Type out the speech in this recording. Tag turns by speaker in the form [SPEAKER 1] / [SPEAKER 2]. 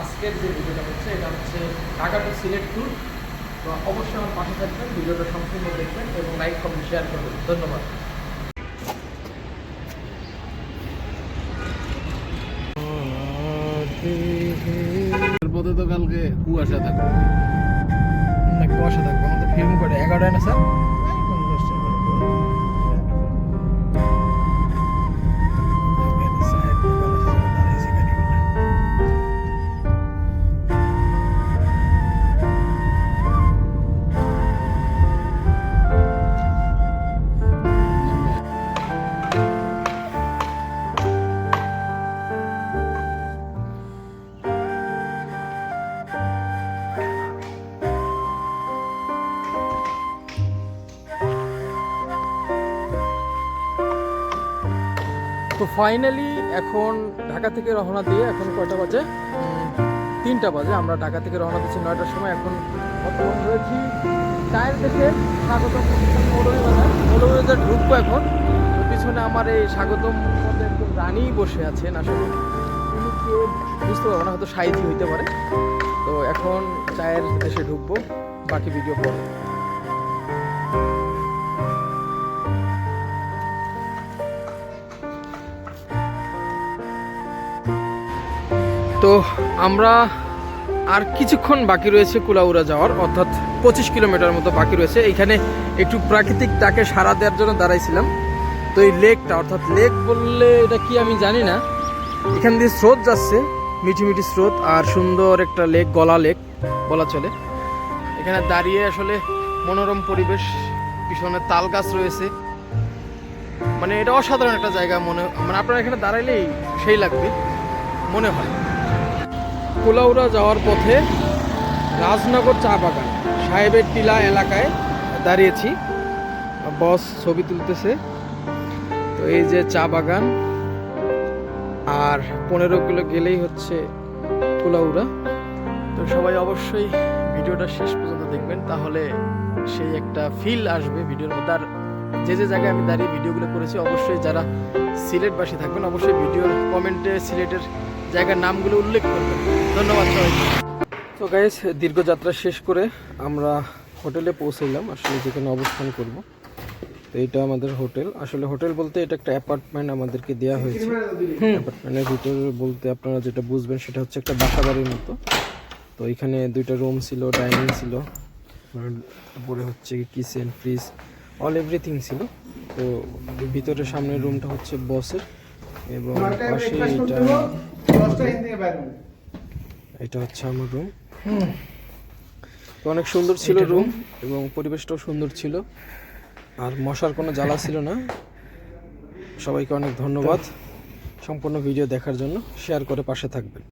[SPEAKER 1] আজকের যে ভিডিওটা হচ্ছে, এটা হচ্ছে ঢাকা টু সিলেট ট্যুর তো অবশ্যই আমার পাশে থাকবেন, ভিডিওটা সম্পূর্ণ দেখবেন এবং লাইক কমেন্ট শেয়ার করবেন। ধন্যবাদ।
[SPEAKER 2] তো কালকে কুয়াশা থাকবে।
[SPEAKER 1] না, কুয়াশা থাকবে। আমাদের ফিল্ম করে এগারোটায় না, স্যার? তো ফাইনালি এখন ঢাকা থেকে রওনা দিয়ে এখন কয়টা বাজে? তিনটা বাজে। আমরা ঢাকা থেকে রওনা দিচ্ছি নয়টার সময়। এখন রয়েছি চায়ের দেশের স্বাগতম মৌলভী বাজার ঢুকবো এখন। পিছনে আমার এই স্বাগতম একজন রানী বসে আছেন। আসলে বুঝতে পারব না, হয়তো সাইথি হইতে পারে। তো এখন চায়ের দেশে ঢুকবো। বাকি ভিডিও পরে। তো আমরা আর কিছুক্ষণ বাকি রয়েছে কুলাউড়া যাওয়ার, অর্থাৎ পঁচিশ কিলোমিটার মতো বাকি রয়েছে। এখানে একটু প্রাকৃতিক তাকে সাড়া দেওয়ার জন্য দাঁড়াইছিলাম। তো এই লেকটা, অর্থাৎ লেক বললে এটা কি আমি জানি না। এখান দিয়ে স্রোত যাচ্ছে, মিঠি মিঠি স্রোত আর সুন্দর একটা লেক, গলা লেক বলা চলে। এখানে দাঁড়িয়ে আসলে মনোরম পরিবেশ, পিছনে তাল গাছ রয়েছে। মানে এটা অসাধারণ একটা জায়গা মনে মানে আপনারা এখানে দাঁড়াইলেই সেই লাগবে, মনে হয়। কুলাউড়া যাওয়ার পথে রাজনগর চা বাগান, সাহেবের টিলা এলাকায় দাঁড়িয়েছি। বস ছবি তুলতেছে। তো এই যে চা বাগান, আর পনেরো কিলো গেলেই হচ্ছে কুলাউড়া। তো সবাই অবশ্যই ভিডিওটা শেষ পর্যন্ত দেখবেন, তাহলে সেই একটা ফিল আসবে ভিডিওর মধ্যে। আর যে যে জায়গায় আমি দাঁড়িয়ে ভিডিওগুলো করেছি, অবশ্যই যারা সিলেটবাসী থাকবেন, অবশ্যই ভিডিওর কমেন্টে সিলেটের জায়গার নামগুলো উল্লেখ করবেন। ধন্যবাদ সবাইকে। তো গাইস দীর্ঘ যাত্রা শেষ করে আমরা হোটেলে পৌঁছলাম আসলে যেখানে অবস্থান করব। তো এটা আমাদের হোটেল। আসলে হোটেল বলতে এটা একটা অ্যাপার্টমেন্ট আমাদেরকে দেওয়া হয়েছে। অ্যাপার্টমেন্টের ভিতরে বলতে আপনারা যেটা বুঝবেন সেটা হচ্ছে একটা বাসা বাড়ির মতো। তো এখানে দুইটা রুম ছিল ডাইনিং ছিল তারপরে হচ্ছে কিচেন ফ্রিজ অল এভরিথিং ছিল। তো ভিতরে সামনের রুমটা হচ্ছে বসের। এবং পাশে এটা এটা হচ্ছে আমার রুম তো অনেক সুন্দর ছিল রুম এবং পরিবেশটাও সুন্দর ছিল। আর মশার কোনো জ্বালা ছিল না। সবাইকে অনেক ধন্যবাদ। সম্পূর্ণ ভিডিও দেখার জন্য। শেয়ার করে পাশে থাকবেন।